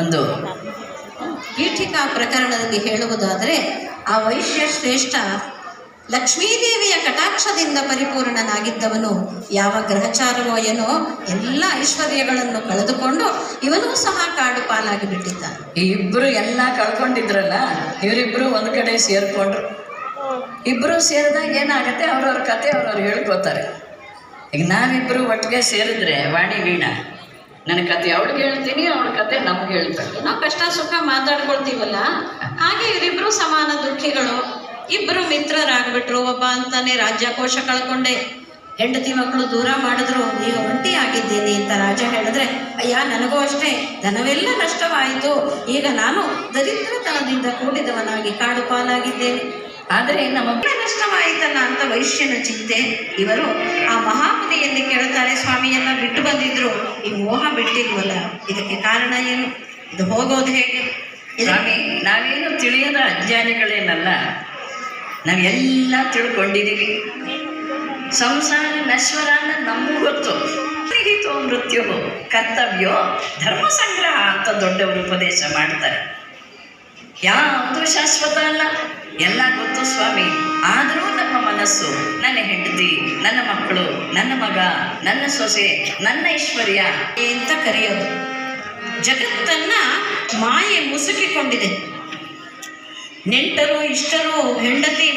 ಒಂದು ಪೀಠಿಕಾ ಪ್ರಕರಣದಲ್ಲಿ ಹೇಳುವುದಾದರೆ, ಆ ವೈಶ್ಯ ಶ್ರೇಷ್ಠ ಲಕ್ಷ್ಮೀದೇವಿಯ ಕಟಾಕ್ಷದಿಂದ ಪರಿಪೂರ್ಣನಾಗಿದ್ದವನು ಯಾವ ಗ್ರಹಚಾರವೋ ಏನೋ ಎಲ್ಲ ಐಶ್ವರ್ಯಗಳನ್ನು ಕಳೆದುಕೊಂಡು ಇವನೂ ಸಹ ಕಾಡು ಪಾಲಾಗಿ ಬಿಟ್ಟಿದ್ದ ಈ ಇಬ್ರು ಎಲ್ಲ ಕಳ್ಕೊಂಡಿದ್ರಲ್ಲ, ಇವರಿಬ್ರು ಒಂದು ಕಡೆ ಸೇರ್ಕೊಂಡ್ರು. ಇಬ್ರು ಸೇರಿದಾಗ ಏನಾಗತ್ತೆ? ಅವ್ರವ್ರ ಕತೆ ಅವ್ರವ್ರು ಹೇಳ್ಕೊತಾರೆ. ಈಗ ನಾವಿಬ್ರು ಒಟ್ಟಿಗೆ ಸೇರಿದ್ರೆ ವಾಣಿ ವೀಣಾ. ನನ್ನ ಕತೆ ಅವಳಿಗೆ ಹೇಳ್ತೀನಿ ಅವಳ ಕತೆ ನಮ್ಗೆ ಹೇಳ್ತಾಳೆ ನಾವು ಕಷ್ಟ ಸುಖ ಮಾತಾಡ್ಕೊಳ್ತೀವಲ್ಲ? ಹಾಗೆ ಇವರಿಬ್ರು ಸಮಾನ ದುಃಖಿಗಳು. ಇಬ್ರು ಮಿತ್ರರಾಗ್ಬಿಟ್ರು, ಒಬ್ಬ ಅಂತಾನೆ ರಾಜ್ಯಕೋಶ ಕಳ್ಕೊಂಡೆ. ಹೆಂಡತಿ ಮಕ್ಕಳು ದೂರ ಮಾಡಿದ್ರು, ನೀವು ಒಂಟಿ ಆಗಿದ್ದೀನಿ ಅಂತ ರಾಜ ಹೇಳಿದ್ರೆ, ಅಯ್ಯ, ನನಗೂ ಅಷ್ಟೇ, ಧನವೆಲ್ಲ ನಷ್ಟವಾಯಿತು. ಈಗ ನಾನು ದರಿದ್ರತನದಿಂದ ಕೂಡಿದವನಾಗಿ ಕಾಡು ಪಾಲಾಗಿದ್ದೇನೆ. ಆದರೆ ನಮ್ಮ ನಷ್ಟವಾಯಿತಲ್ಲ ಅಂತ ವೈಶ್ಯನ ಚಿಂತೆ. ಇವರು ಆ ಮಹಾಮುನಿಯಲ್ಲಿ ಕೇಳುತ್ತಾರೆ ಸ್ವಾಮಿಯನ್ನ ಬಿಟ್ಟು ಬಂದಿದ್ರು, ಈ ಮೋಹ ಬಿಟ್ಟಿಲ್ವಲ್ಲ? ಇದಕ್ಕೆ ಕಾರಣ ಏನು? ಇದು ಹೋಗೋದು ಹೇಗೆ? ಸ್ವಾಮಿ, ನಾವೇನು ತಿಳಿಯದ ಅಜ್ಞಾನಿಗಳೇನಲ್ಲ. ನಾವೆಲ್ಲ ತಿಳ್ಕೊಂಡಿದ್ದೀವಿ. ಸಂಸಾರ ನಶ್ವರ ನಮಗೂ ಗೊತ್ತು. ಮೃತ್ಯು ಕರ್ತವ್ಯೋ ಧರ್ಮ ಸಂಗ್ರಹ ಅಂತ ದೊಡ್ಡವರು ಉಪದೇಶ ಮಾಡ್ತಾರೆ. ಯಾವುದು ಶಾಶ್ವತ ಅಲ್ಲ ಎಲ್ಲ ಗೊತ್ತು ಸ್ವಾಮಿ. ಆದರೂ ನಮ್ಮ ಮನಸ್ಸು, ನನ್ನ ಹೆಂಡತಿ, ನನ್ನ ಮಕ್ಕಳು, ನನ್ನ ಮಗ, ನನ್ನ ಸೊಸೆ, ನನ್ನ ಐಶ್ವರ್ಯ ಅಂತ ಕರೆಯೋದು? ಜಗತ್ತನ್ನ ಮಾಯೆ ಮುಸುಕಿಕೊಂಡಿದೆ. ನೆಂಟರು, ಇಷ್ಟರು, ಹೆಂಡತಿ